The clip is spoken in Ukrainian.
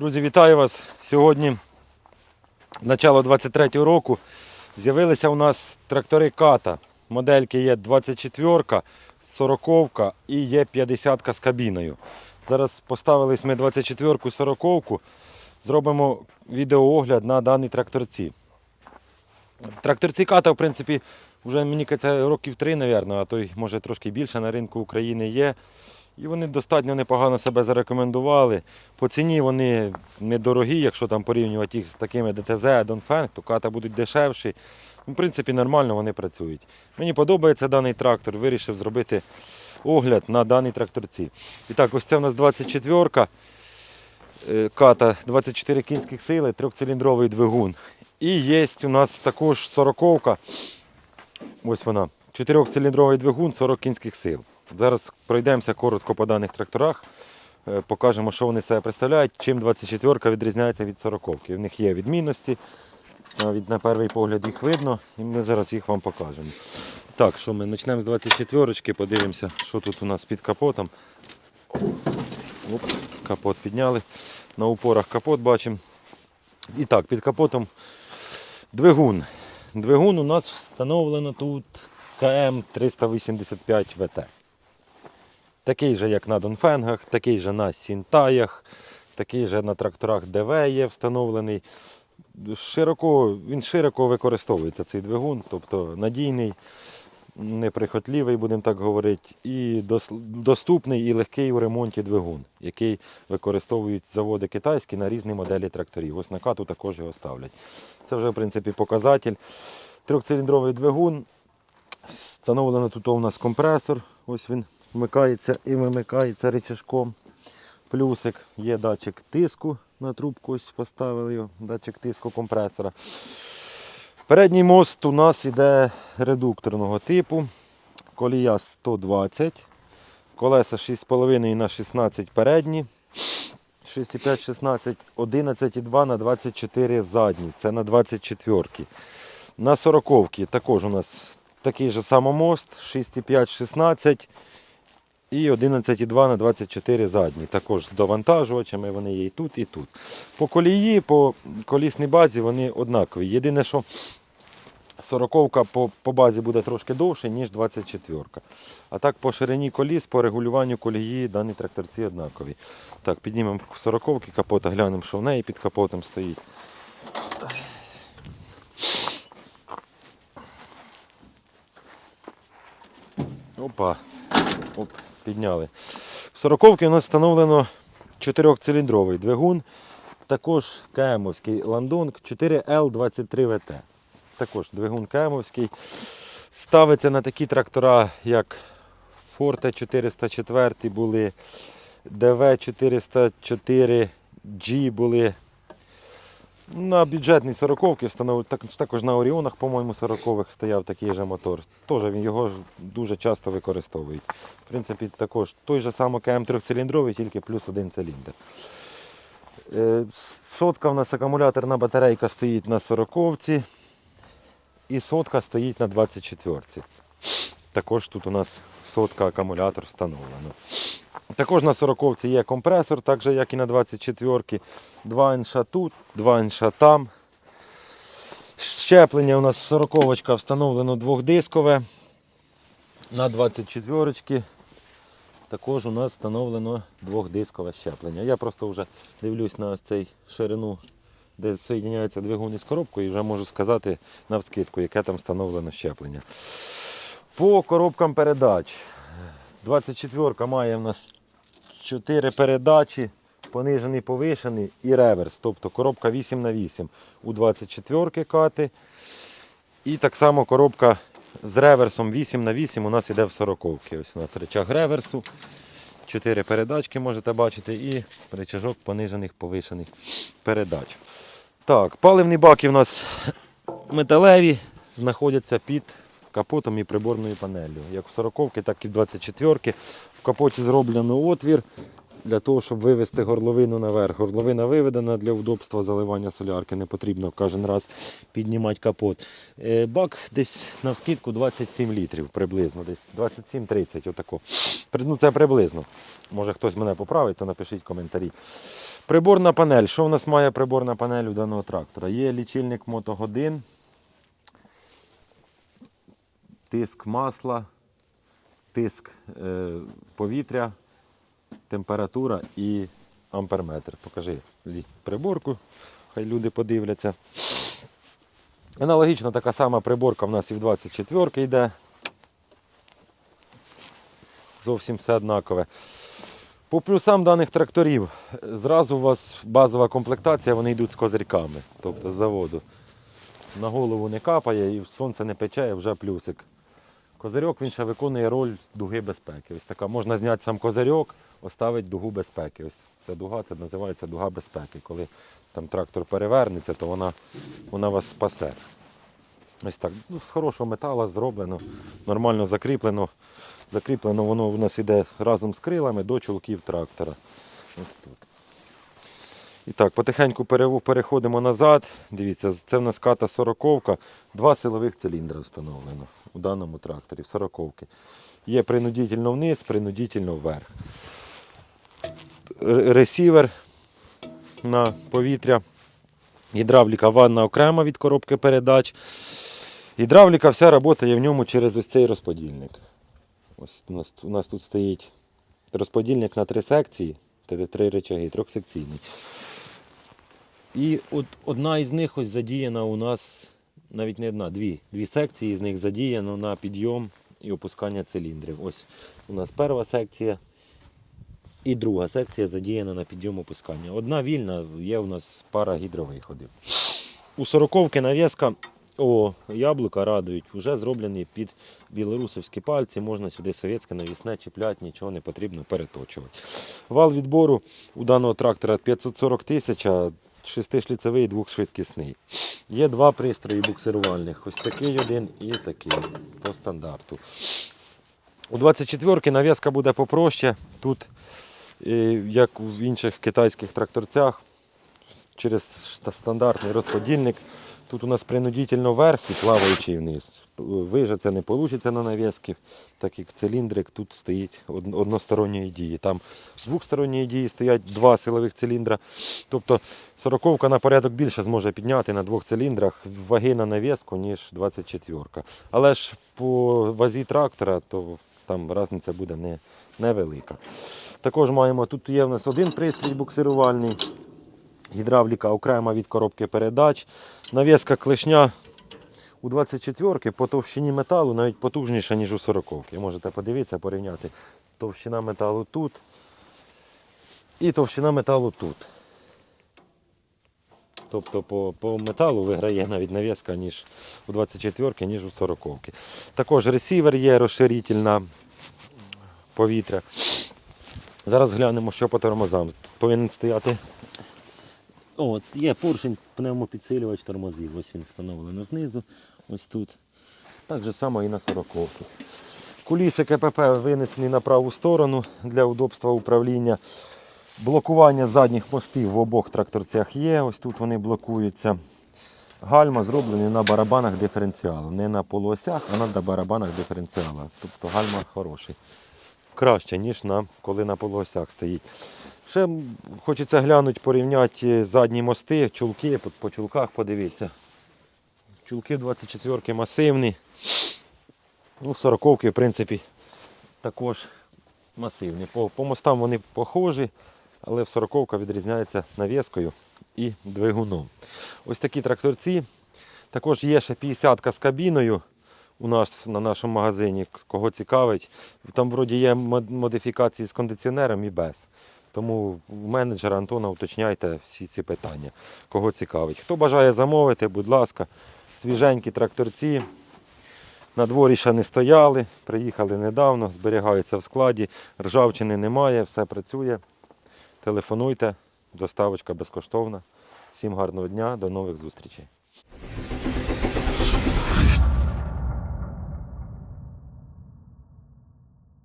Друзі, вітаю вас! Сьогодні, начало 23-го року, з'явилися у нас трактори ката. Модельки є 24, 40 і є 50 з кабіною. Зараз поставились ми 24, 40. Зробимо відеоогляд на дані тракторці. Тракторці ката, в принципі, вже мені кажеться, років три, мабуть, а то й може трошки більше на ринку України є. І вони достатньо непогано себе зарекомендували. По ціні вони недорогі, якщо там порівнювати їх з такими ДТЗ, Донфенг, то ката будуть дешевші. Ну, В принципі, нормально вони працюють. Мені подобається даний трактор, вирішив зробити огляд на даній тракторці. І так, ось це у нас 24-ка е, ката, 24 кінських сили, трьохциліндровий двигун. І є у нас також 40-ка. Ось вона. Чотирьохциліндровий двигун, 40 кінських сил. Зараз пройдемося коротко по даних тракторах, е, покажемо, що вони себе представляють, чим 24 відрізняється від 40-ки. В них є відмінності. Від, на перший погляд їх видно, і ми зараз їх вам покажемо. Так, що ми почнемо з 24-ки, подивимося, що тут у нас під капотом. Оп, капот підняли. На упорах капот бачимо. І так, під капотом двигун. Двигун у нас встановлено тут КМ 385 ВТ. Такий же, як на Донфенгах, такий же на Сінтаях, такий же на тракторах ДВ є встановлений. Широко, він широко використовується цей двигун, тобто надійний, неприхотливий, будемо так говорити, і дос- доступний і легкий у ремонті двигун, який використовують заводи китайські на різні моделі тракторів. Ось на кату також його ставлять. Це вже в принципі показатель. Трьохциліндровий двигун. Встановлено тут у нас компресор. Ось він вмикається і вимикається рычажком. Плюсик є датчик тиску на трубку, ось поставили його, датчик тиску компресора. Передній мост у нас іде редукторного типу. Колія 120. Колеса 6,5 на 16 передні. 6,5, 16, 11,2 на 24 задні. Це на 24. На 40 також у нас такий же самомост, 6,5, 16 і 11,2 на 24 задні. Також з довантажувачами вони є і тут, і тут. По колії, по колісній базі вони однакові. Єдине, що 40 по, по базі буде трошки довше, ніж 24. А так по ширині коліс, по регулюванню колії дані тракторці однакові. Так, піднімемо 40 капота, глянемо, що в неї під капотом стоїть. Опа. Оп, підняли. В 40 у нас встановлено 4-циліндровий двигун. Також КМовський ландонг 4L23VT. Також двигун КМовський. Ставиться на такі трактора, як Forte 404 були, DV 404 G були. На бюджетній 40 встановив, так, також на Оріонах, по-моєму, 40-х стояв такий же мотор. Теж він його дуже часто використовують. В принципі, також той же самий КМ трьохциліндровий, тільки плюс один циліндр. Е, Сотка в нас акумуляторна батарейка стоїть на 40-ці і сотка стоїть на 24-ці. Також тут у нас сотка акумулятор встановлено. Також на 40-ці є компресор, так же як і на 24-ки. Два інша тут, два інша там. Щеплення у нас 40-ка встановлено двохдискове. На 24-ки також у нас встановлено двохдискове щеплення. Я просто вже дивлюсь на ось цей ширину, де соєдняється двигун із коробкою, і вже можу сказати навскидку, яке там встановлено щеплення. По коробкам передач. 24 має в нас 4 передачі, понижений, повишений і реверс. Тобто коробка 8 на 8 у 24 кати. І так само коробка з реверсом 8 на 8 у нас іде в 40-ки. Ось у нас речаг реверсу. 4 передачки можете бачити і речажок понижених, повишених передач. Так, паливні баки у нас металеві, знаходяться під капотом і приборною панелью. Як в 40 так і в 24-ки. В капоті зроблено отвір для того, щоб вивести горловину наверх. Горловина виведена для удобства заливання солярки, не потрібно кожен раз піднімати капот. Е, Бак десь на вскидку 27 літрів приблизно, десь 27-30, отако. Ну, це приблизно. Може хтось мене поправить, то напишіть коментарі. Приборна панель. Що в нас має приборна панель у даного трактора? Є лічильник мотогодин, тиск масла, тиск е, повітря, температура і амперметр. Покажи приборку, хай люди подивляться. Аналогічно така сама приборка в нас і в 24 йде. Зовсім все однакове. По плюсам даних тракторів, зразу у вас базова комплектація, вони йдуть з козирьками, тобто з заводу. На голову не капає і сонце не пече, вже плюсик. Козирьок він ще виконує роль дуги безпеки. Ось така можна зняти сам козирьок, оставити дугу безпеки. Ось ця дуга, це називається дуга безпеки. Коли там трактор перевернеться, то вона, вона вас спасе. Ось так. Ну, з хорошого металу зроблено, нормально закріплено. Закріплено воно у нас іде разом з крилами до чулків трактора. Ось тут. І так, потихеньку переходимо назад. Дивіться, це в нас ката 40 два силових циліндри встановлено у даному тракторі, 40 Є принудительно вниз, принудительно вверх. Ресівер на повітря. Гідравліка ванна окрема від коробки передач. Гідравліка вся працює в ньому через ось цей розподільник. Ось у нас, у нас тут стоїть розподільник на три секції, три речаги, трьохсекційний. І от одна із них ось задіяна у нас, навіть не одна, дві. Дві секції з них задіяно на підйом і опускання циліндрів. Ось у нас перша секція і друга секція задіяна на підйом опускання. Одна вільна, є у нас пара гідровиходів. У сороковки нав'язка о, яблука радують, вже зроблені під білорусовські пальці, можна сюди совєтське навісне чіпляти, нічого не потрібно переточувати. Вал відбору у даного трактора 540 тисяч, шестишліцевий двохшвидкісний. Є два пристрої буксирувальних, ось такий один і такий по стандарту. У 24-ки нав'язка буде попроще. Тут, е, як в інших китайських тракторцях, через стандартний розподільник. Тут у нас принудительно вверх і плаваючий вниз. Вижаться не вийде на нав'язки, так як циліндрик тут стоїть од- односторонньої дії. Там з двосторонньої дії стоять два силових циліндра. Тобто сороковка на порядок більше зможе підняти на двох циліндрах ваги на нав'язку, ніж 24-ка. Але ж по вазі трактора, то там різниця буде не, невелика. Також маємо, тут є в нас один пристрій буксирувальний. Гідравліка окрема від коробки передач. Нав'язка клешня у 24-ки по товщині металу навіть потужніша, ніж у 40 Можете подивитися, порівняти товщина металу тут і товщина металу тут. Тобто по, по металу виграє навіть нав'язка, ніж у 24-ки, ніж у 40 Також ресівер є, розширительна повітря. Зараз глянемо, що по тормозам. Повинен стояти От, є поршень, пневмопідсилювач тормозів. Ось він встановлено знизу, ось тут. Так же само і на 40 Куліси КПП винесені на праву сторону для удобства управління. Блокування задніх мостів в обох тракторцях є. Ось тут вони блокуються. Гальма зроблені на барабанах диференціалу. Не на полуосях, а на барабанах диференціала. Тобто гальма хороший. Краще, ніж на, коли на полуосях стоїть. Ще хочеться глянути, порівняти задні мости, чулки, по, чулках подивіться. Чулки 24 масивні. Ну, 40 в принципі, також масивні. По, по мостам вони похожі, але в 40 відрізняється навіскою і двигуном. Ось такі тракторці. Також є ще 50-ка з кабіною у нас на нашому магазині, кого цікавить. Там вроді є модифікації з кондиціонером і без. Тому у менеджера Антона уточняйте всі ці питання, кого цікавить. Хто бажає замовити, будь ласка, свіженькі тракторці. На дворі ще не стояли, приїхали недавно, зберігаються в складі, ржавчини немає, все працює. Телефонуйте, доставочка безкоштовна. Всім гарного дня, до нових зустрічей.